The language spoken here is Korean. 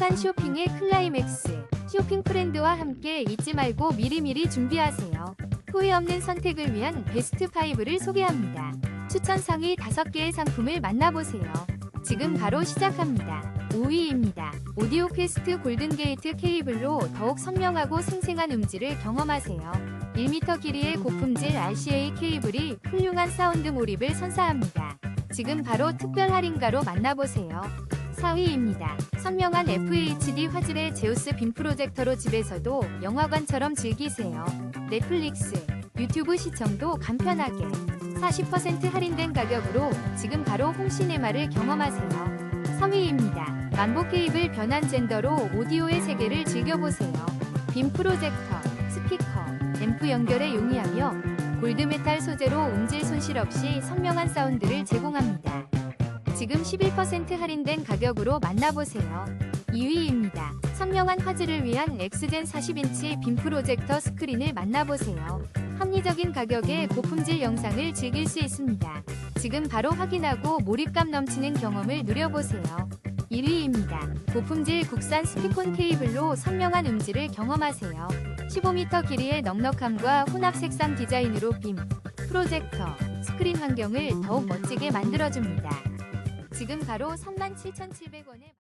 행복한 쇼핑의 클라이맥스. 쇼핑 프렌드와 함께 잊지 말고 미리미리 준비하세요. 후회 없는 선택을 위한 베스트 5를 소개합니다. 추천 상위 5개의 상품을 만나보세요. 지금 바로 시작합니다. 5위입니다. 오디오 퀘스트 골든게이트 케이블로 더욱 선명하고 생생한 음질을 경험하세요. 1m 길이의 고품질 RCA 케이블이 훌륭한 사운드 몰입을 선사합니다. 지금 바로 특별 할인가로 만나보세요. 4위입니다. 선명한 FHD 화질의 제우스 빔 프로젝터로 집에서도 영화관처럼 즐기세요. 넷플릭스, 유튜브 시청도 간편하게 40% 할인된 가격으로 지금 바로 홈시네마를 경험하세요. 3위입니다. 만보 케이블 변환 젠더로 오디오의 세계를 즐겨보세요. 빔 프로젝터, 스피커, 앰프 연결에 용이하며 골드메탈 소재로 음질 손실 없이 선명한 사운드를 제공합니다. 지금 11% 할인된 가격으로 만나보세요. 2위입니다. 선명한 화질을 위한 엑스젠 40인치 빔 프로젝터 스크린을 만나보세요. 합리적인 가격에 고품질 영상을 즐길 수 있습니다. 지금 바로 확인하고 몰입감 넘치는 경험을 누려보세요. 1위입니다. 고품질 국산 스피콘 케이블로 선명한 음질을 경험하세요. 15m 길이의 넉넉함과 혼합 색상 디자인으로 빔, 프로젝터, 스크린 환경을 더욱 멋지게 만들어줍니다. 지금 바로 37,700원에